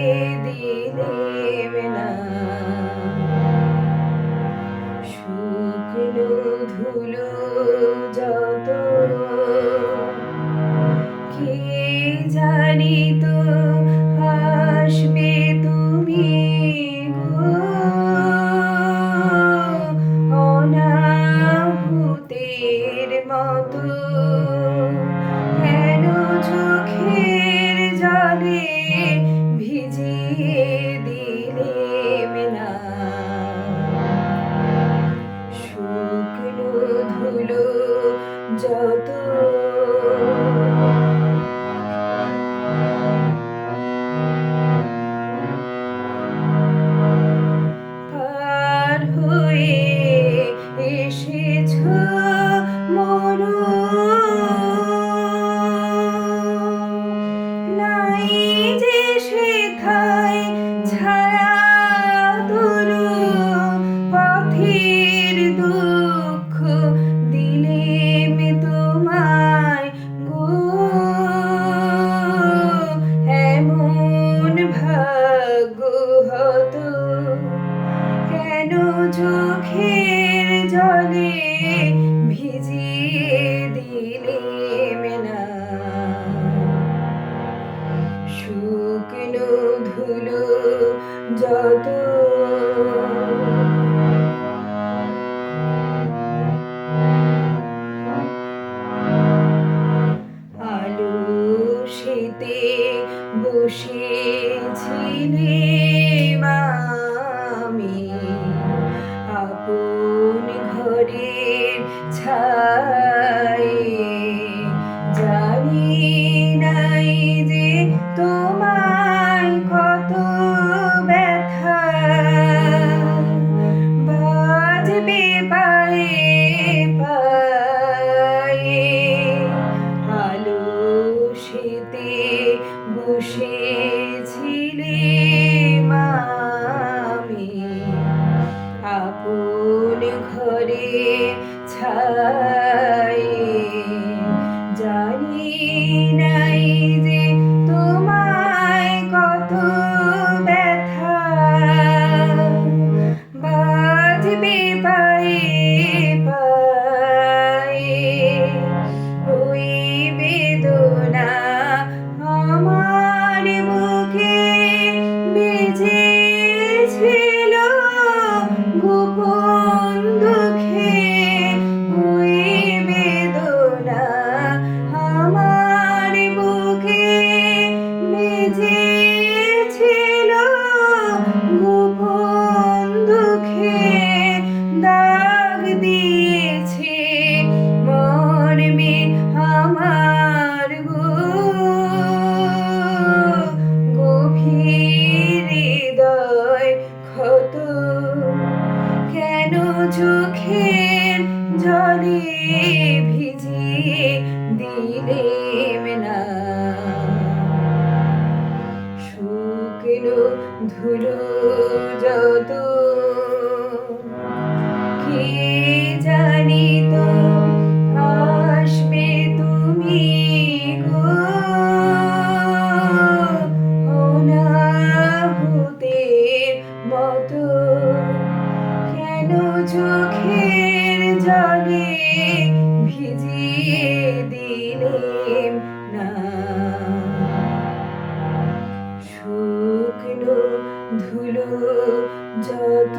দিনে শীতে বসেছিলে মামি। আপন ঘরের ছা ঠাই চোখের জলে ভিজিয়ে দিলেম না শুকনো ধুলো যত যত